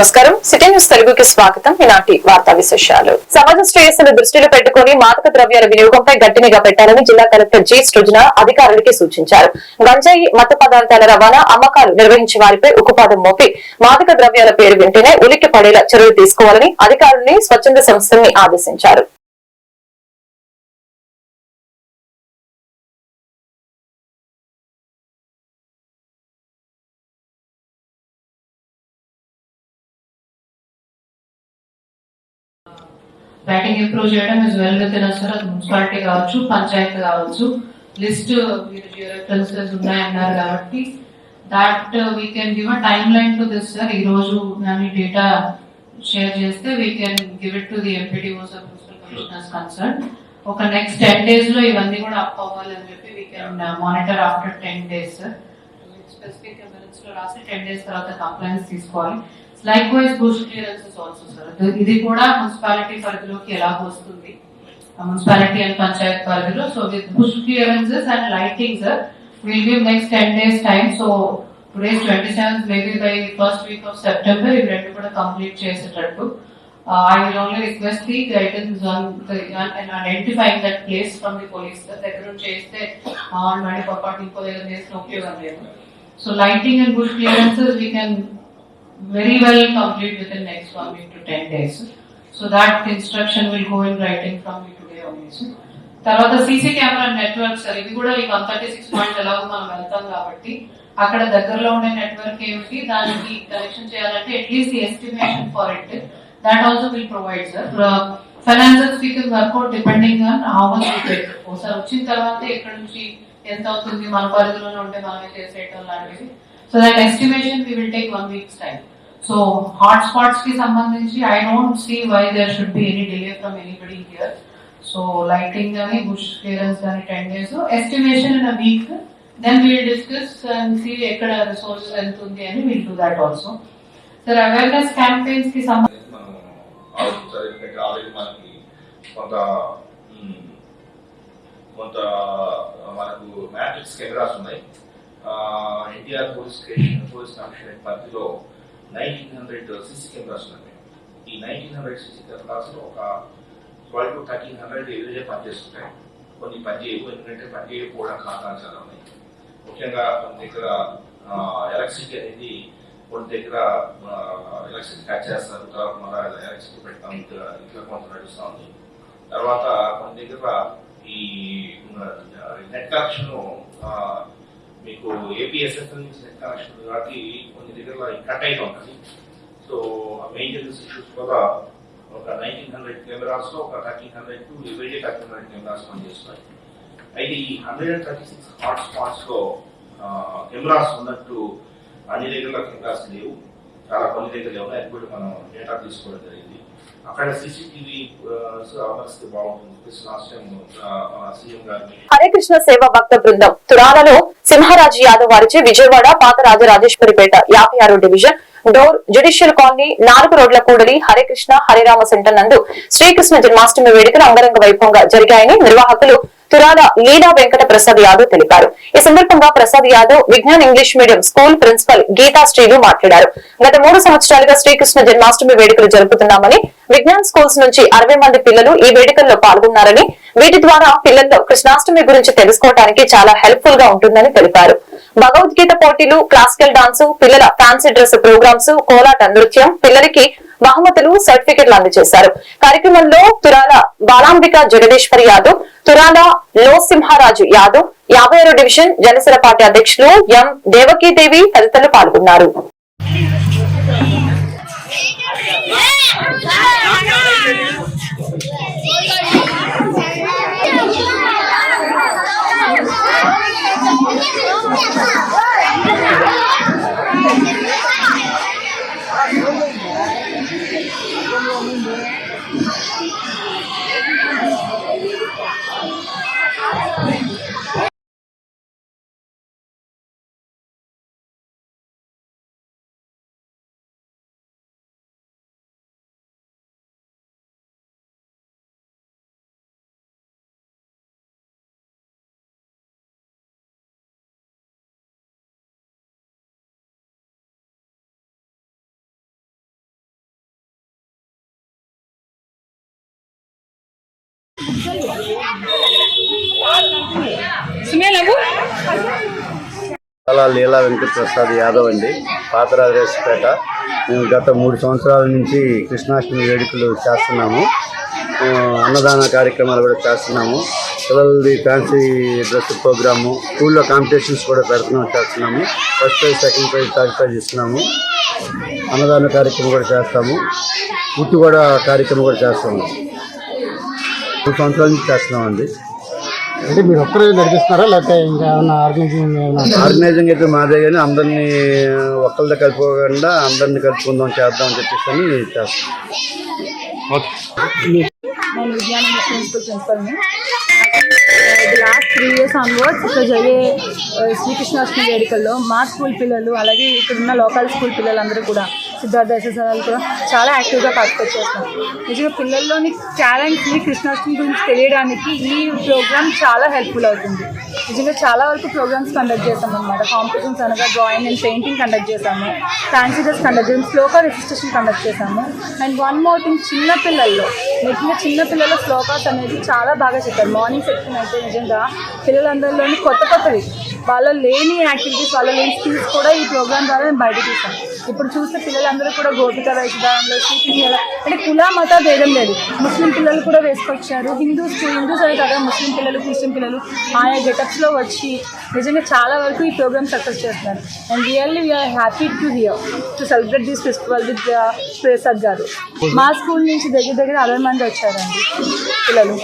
నమస్కారం. City news తెలుగుకి స్వాగతం. ఈనాటి వార్తా విశేషాలు. సమాజ శ్రేయస్సును దృష్టిలో పెట్టుకుని మాదక ద్రవ్యాల వినియోగంపై గట్టినిగా పెట్టాలని జిల్లా కలెక్టర్ జి. సృజన అధికారులకి సూచించారు. గంజాయి మత్తు పదార్థాల రవాణా అమ్మకాలు నిర్వహించే వారిపై ఉక్కుపాదం మోపి మాదక ద్రవ్యాల పేరు వింటేనే ఉలిక్కి పడేలా చర్యలు తీసుకోవాలని అధికారుల్ని స్వచ్ఛంద సంస్థల్ని ఆదేశించారు. బ్యాటింగ్ ఇంప్రూవ్ చేయడం is well with in sir అది మున్సిపాలిటీ కావచ్చు పంచాయత్ కావచ్చు. లిస్ట్ మీరు రిఫరెన్సెస్ ఉన్నాయన్నారు కాబట్టి that we can give a time line to this sir ఈ రోజు దాని డేటా షేర్ చేస్తే we can give it to the MPDOs of municipal commissioners concern ఒక నెక్స్ట్ టెన్ డేస్లో ఇవన్నీ కూడా అప్ అవ్వాలని చెప్పి we can monitor after ten days sir specific మినిట్స్లో రాసి టెన్ డేస్ తర్వాత కంప్లైంట్స్ తీసుకోవాలి. Likewise bush clearances also sir ఇది కూడా మున్సిపాలిటీ పరిధిలోకి ఎలా వస్తుంది? మున్సిపాలిటీ అండ్ పంచాయత్ పరిధిలో. So with bush clearances and lighting sir will give next ten days time so today's twenty seventh maybe by first week of September ఇవి రెండు కూడా complete చేసేటట్టు. I will only request the guidance on and identifying that place from the police దగ్గర నుంచి చేస్తే on మళ్ళీ పొరపాటు ఇంకో దగ్గర చేసిన ఉపయోగం లేదు. So lighting and bush clearances we can very well complete within next one week to ten days. So that instruction will go in writing from me today only. So, తర్వాత సీసీ కెమెరా నెట్వర్క్ సార్ ఇది కూడా ఈ one thirty six point ఎలాగో మనం వెళ్తాం కాబట్టి అక్కడ దగ్గరలో ఉండే నెట్వర్క్ ఏమిటి దానికి కనెక్షన్ చేయాలంటే at least estimation for it that also will provide sir financial speaker can work out depending on how ఒకసారి వచ్చిన తర్వాత ఇక్కడ నుంచి ఎంత అవుతుంది మన పరిధిలోనే ఉంటే మనమే చేసేయటం లాంటివి. So that estimation we will take one weeks time so hot స్పాట్స్కి సంబంధించి I don't see why there should be any delay from anybody here so lighting కానీ బుష్ క్లియరెన్స్ కానీ ten days estimation in a week then we'll discuss and see ఎక్కడ resources ఎంత ఉంది అని will do that also sir awareness క్యాంపెయిన్స్కి సంబంధించి కొంత కొంత మనకు మ్యాట్రిక్స్ కెమెరాస్ ఉన్నాయి. NTR police station police commissionerate పరిధిలో నైన్టీన్ హండ్రెడ్ సీసీ కెమెరాస్ ఉన్నాయి ఈ నైన్టీన్ హండ్రెడ్ సీసీ కెమెరాస్లో ఒక ట్వెల్వ్ టు థర్టీన్ హండ్రెడ్ ఎదురే పనిచేస్తుంటాయి కొన్ని పనిచేయవు ఎందుకంటే పనిచేయకపోవడం కారణాలు చాలా ఉన్నాయి. ముఖ్యంగా మన దగ్గర ఎలక్ట్రిసిటీ అనేది కొన్ని దగ్గర ఎలక్ట్రిసిటీ కట్ చేస్తారు తర్వాత మన ఎలక్ట్రిసిటీ పెడతాం ఇంట్లో కొంత నడుస్తూ ఉంది. తర్వాత కొన్ని దగ్గర ఈ నెట్ కనెక్షన్ మీకు ఏపీఎస్ఎఫ్ నుంచి నెట్ కనెక్షన్ కాబట్టి కొన్ని దగ్గర కట్ అయిన ఉంటుంది సో ఆ మెయింటెనెన్స్ ఇష్యూస్ కూడా ఒక నైన్టీన్ హండ్రెడ్ కెమెరాస్లో ఒక thirteen hundred to immediate thirteen hundred cameras పనిచేస్తున్నాయి అయితే ఈ హండ్రెడ్ అండ్ థర్టీ సిక్స్ హాట్లో కెమెరాస్ ఉన్నట్టు అన్ని దగ్గర కెమెరాస్ లేవు. చాలా కొన్ని దగ్గర ఉన్నాయి. అది కూడా మనం డేటా తీసుకోవడం జరిగింది. అక్కడ సీసీటీవీ అమర్స్తే బాగుంటుంది. హరే కృష్ణ సేవా భక్త బృందం. తురాలలో సింహరాజు యాదవ్ వారిచే విజయవాడ పాత రాజరాజేశ్వరిపేట యాభై ఆరో డివిజన్ డోర్ జ్యుడిషియల్ కాలనీ నాలుగు రోడ్ల కూడలి హరే కృష్ణ హరిరామ సెంటర్ నందు శ్రీకృష్ణ జన్మాష్టమి వేడుకలు అంగరంగ వైభవంగా జరిగాయని నిర్వాహకులు తురాల లీలా వెంకట ప్రసాద్ యాదవ్ తెలిపారు. ఈ సందర్భంగా Prasad Yadav Vignan English medium school principal Geetha శ్రీలు మాట్లాడారు. గత మూడు సంవత్సరాలుగా శ్రీకృష్ణ జన్మాష్టమి వేడుకలు జరుపుతున్నామని విజ్ఞాన్ స్కూల్స్ నుంచి అరవై మంది పిల్లలు ఈ వేడుకల్లో పాల్గొన్నారని వీటి ద్వారా పిల్లల్లో కృష్ణాష్టమి గురించి తెలుసుకోవడానికి చాలా హెల్ప్ఫుల్గా ఉంటుందని తెలిపారు. భగవద్గీత పోటీలు క్లాసికల్ డాన్స్ పిల్లల ఫ్యాన్సీ డ్రెస్ ప్రోగ్రామ్స్ కోలాట నృత్యం పిల్లలకి బహుమతులు సర్టిఫికెట్లు అందజేశారు. కార్యక్రమంలో తురాల బాలాంబిక జగదీశ్వర్ యాదవ్ తురాల లోసింహారాజు యాదవ్ యాభై డివిజన్ జనసేన పార్టీ అధ్యక్షులు ఎం దేవకీదేవి తదితరులు పాల్గొన్నారు. అలా లీలా వెంకటప్రసాద్ యాదవ్ అండి పాతరాజేశపేట మేము గత మూడు సంవత్సరాల నుంచి కృష్ణాష్టమి వేడుకలు చేస్తున్నాము. అన్నదాన కార్యక్రమాలు కూడా చేస్తున్నాము. పిల్లలది ఫ్యాన్సీ డ్రెస్ ప్రోగ్రాము స్కూల్లో కాంపిటీషన్స్ కూడా పెడుతున్నాం చేస్తున్నాము. First prize second prize third prize ఇస్తున్నాము. అన్నదాన కార్యక్రమం కూడా చేస్తాము. గుట్టు కూడా కార్యక్రమం కూడా చేస్తాము. మూడు సంవత్సరాల నుంచి చేస్తున్నామండి అంటే మీరు ఒక్కరే నడిపిస్తున్నారా? లేకపోతే ఇంకా ఏమన్నా ఆర్గనైజింగ్ ఆర్గనైజింగ్ అయితే మాదే కానీ అందరినీ ఒక్కళ్ళతో కలిపోకుండా అందరిని కలుపుకుందాం చేద్దాం అని చెప్పేసి అని చేస్తాం నేను విజ్ఞానం ప్రిన్సిపల్ ప్రిన్సిపల్ని. లాస్ట్ త్రీ ఇయర్స్ ఆన్వర్డ్స్ ఇక్కడ జరిగే uh, శ్రీకృష్ణాష్టమి వేడుకల్లో మా స్కూల్ పిల్లలు అలాగే ఇక్కడ ఉన్న లోకల్ స్కూల్ పిల్లలందరూ కూడా సిద్ధార్థ ఎస్ఎస్ఆర్లు కూడా చాలా యాక్టివ్గా పార్టిసిపేట్ చేస్తాం నిజంగా పిల్లల్లోని టాలెంట్ని కృష్ణాష్టమి గురించి తెలియడానికి ఈ ప్రోగ్రామ్ చాలా హెల్ప్ఫుల్ అవుతుంది. నిజంగా చాలా వరకు ప్రోగ్రామ్స్ కండక్ట్ చేస్తాం అనమాట కాంపిటీషన్స్ అనగా డ్రాయింగ్ అండ్ పెయింటింగ్ కండక్ట్ చేశాము ఫ్యాన్సీ డ్రెస్ కండక్ట్ చేసాము శ్లోకా రిజిస్ట్రేషన్ కండక్ట్ చేశాము అండ్ వన్ మోర్ థింగ్ చిన్న పిల్లల్లో నిజంగా చిన్న పిల్లల శ్లోకాస్ అనేది చాలా బాగా చెప్పారు. మార్నింగ్ సెక్షన్ అయితే నిజంగా. పిల్లలందరిలోని కొత్త కొత్తవి. వాళ్ళ లేని యాక్టివిటీస్ వాళ్ళ లేని స్కిల్స్ కూడా ఈ ప్రోగ్రామ్ ద్వారా మేము బయట తీసాం. ఇప్పుడు చూస్తే పిల్లలందరూ కూడా గోపిక వేషధారంలో శ్రీకృష్ణ అంటే కుల మత భేదం లేదు. ముస్లిం పిల్లలు కూడా వేసుకొచ్చారు. హిందూస్ హిందూస్ అనే కదా ముస్లిం పిల్లలు క్రిస్టియన్ పిల్లలు ఆయా గెటప్స్లో వచ్చి నిజంగా చాలా వరకు ఈ ప్రోగ్రామ్ సక్సెస్ చేస్తున్నారు. And really we are happy to here to celebrate this festival with Prasad గారు. మా స్కూల్ నుంచి దగ్గర దగ్గర అరవై మంది వచ్చారండి పిల్లలు.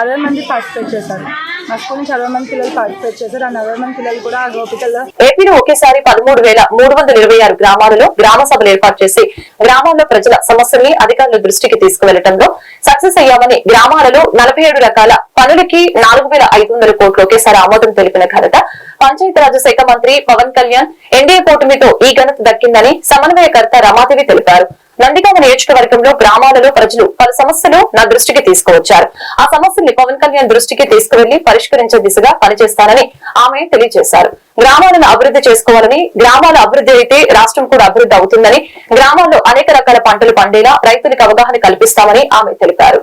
అరవై మంది పార్టిసిపేట్ చేశారు. మా స్కూల్ నుంచి అరవై మంది పిల్లలు పార్టిసిపేట్ చేశారు. ఆ అరవై మంది పిల్లలు కూడా ఆ గోపికల్లో ఏపీలో ఒకేసారి పదమూడు వేల మూడు వందల ఇరవై ఆరు గ్రామాలలో గ్రామ సభలు ఏర్పాటు చేసి గ్రామాల్లో ప్రజల సమస్యల్ని అధికారుల దృష్టికి తీసుకువెళ్ళడంలో సక్సెస్ అయ్యామని గ్రామాలలో నలభై ఏడు రకాల పనులకి నాలుగు వేల ఐదు వందల కోట్లు ఒకేసారి ఆమోదం తెలిపిన ఘనత పంచాయతీరాజ్ శాఖ మంత్రి పవన్ కళ్యాణ్ ఎన్డీఏ కూటమితో ఈ ఘనత దక్కిందని సమన్వయకర్త రమాదేవి తెలిపారు. నందిగామ నియోజకవర్గంలో గ్రామాలలో ప్రజలు పలు సమస్యలు నా దృష్టికి తీసుకువచ్చారు. ఆ సమస్యల్ని పవన్ కళ్యాణ్ దృష్టికి తీసుకువెళ్ళి పరిష్కరించే దిశగా పనిచేస్తానని ఆమె తెలియజేశారు. గ్రామాలను అభివృద్ధి చేసుకోవాలని గ్రామాల అభివృద్ధి అయితే రాష్ట్రం కూడా అభివృద్ధి అవుతుందని గ్రామాల్లో అనేక రకాల పంటలు పండేలా రైతులకు అవగాహన కల్పిస్తామని ఆమె తెలిపారు.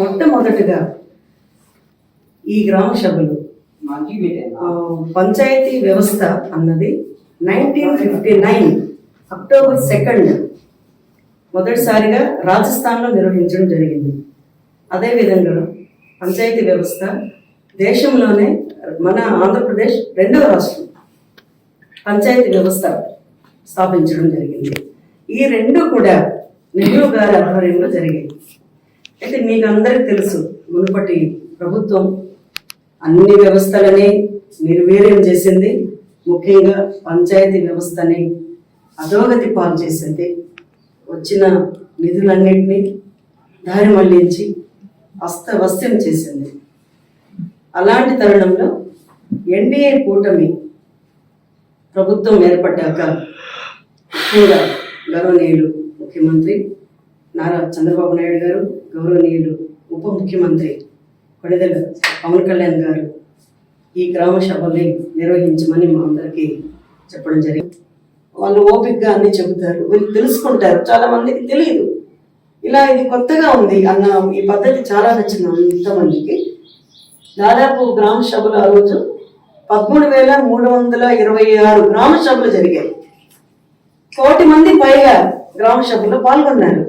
మొట్టమొదటిగా ఈ గ్రామ సభలు పంచాయతీ వ్యవస్థ అన్నది nineteen fifty nine October second మొదటిసారిగా రాజస్థాన్లో నిర్వహించడం జరిగింది. అదేవిధంగా పంచాయతీ వ్యవస్థ దేశంలోనే మన ఆంధ్రప్రదేశ్ రెండవ రాష్ట్రం పంచాయతీ వ్యవస్థ స్థాపించడం జరిగింది. ఈ రెండు కూడా నెహ్రూ గారి ఆధ్వర్యంలో జరిగాయి. అయితే మీకు అందరికి తెలుసు మునుపటి ప్రభుత్వం అన్ని వ్యవస్థలని నిర్వీర్యం చేసింది. ముఖ్యంగా పంచాయతీ వ్యవస్థని అధోగతి పాలు చేసింది. వచ్చిన నిధులన్నింటినీ దారి మళ్ళించి అస్తవస్యం చేసింది. అలాంటి తరుణంలో ఎన్డీఏ కూటమి ప్రభుత్వం ఏర్పడ్డాక ముఖ్యంగా గౌరవనీయులు ముఖ్యమంత్రి నారా చంద్రబాబు నాయుడు గారు గౌరవనీయులు ఉప ముఖ్యమంత్రి కొణిదెల పవన్ కళ్యాణ్ గారు ఈ గ్రామ సభల్ని నిర్వహించమని మా అందరికీ చెప్పడం జరిగింది. వాళ్ళు ఓపికగా అన్ని చెబుతారు. వీళ్ళు తెలుసుకుంటారు. చాలా మందికి తెలియదు ఇలా ఇది కొత్తగా ఉంది అన్న ఈ పద్ధతి చాలా నచ్చింది ఇంతమందికి. దాదాపు గ్రామ సభలు ఆ రోజు పదమూడు వేల మూడు వందల ఇరవై ఆరు గ్రామ సభలు జరిగాయి. కోటి మంది పైగా గ్రామ సభలో పాల్గొన్నారు.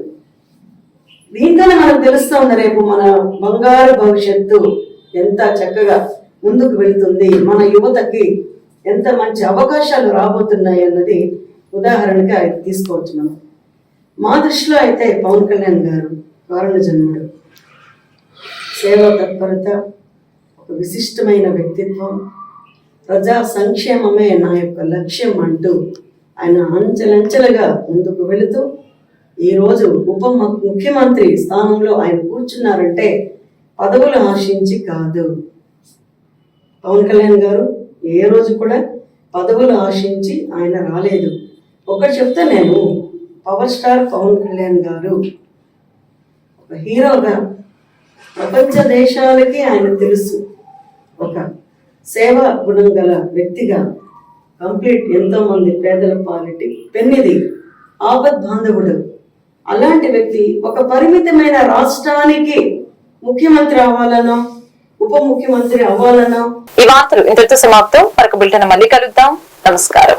దీంతోనే మనకు తెలుస్తూ ఉంది రేపు మన బంగారు భవిష్యత్తు ఎంత చక్కగా ముందుకు వెళుతుంది. మన యువతకి ఎంత మంచి అవకాశాలు రాబోతున్నాయి అన్నది ఉదాహరణగా తీసుకోవచ్చు మనం మా దృష్టిలో అయితే పవన్ కళ్యాణ్ గారు కారణ జన్ముడు సేవా తత్పరత ఒక విశిష్టమైన వ్యక్తిత్వం ప్రజా సంక్షేమమే నా యొక్క లక్ష్యం అంటూ ఆయన అంచెలంచెలుగా ముందుకు వెళుతూ ఈరోజు ఉప ముఖ్యమంత్రి స్థానంలో ఆయన కూర్చున్నారంటే పదవులు ఆశించి కాదు. పవన్ కళ్యాణ్ గారు ఏ రోజు కూడా పదవులు ఆశించి ఆయన రాలేదు. ఒకటి చెప్తే నేను పవర్ స్టార్ పవన్ కళ్యాణ్ గారు ఒక హీరోగా ప్రపంచ దేశాలకి ఆయన తెలుసు. ఒక సేవా గుణం గల వ్యక్తిగా కంప్లీట్ ఎంతో మంది పేదల పాలిటి పెన్నిది ఆపద్ బాంధవుడు. అలాంటి వ్యక్తి ఒక పరిమితమైన రాష్ట్రానికి ముఖ్యమంత్రి అవ్వాలనో? ఉప ముఖ్యమంత్రి అవ్వాలన్నా ఈ వార్తలు ఇంతటితో సమాప్తం? మరొక బిల్టన్ మళ్ళీ కలుద్దాం. నమస్కారం.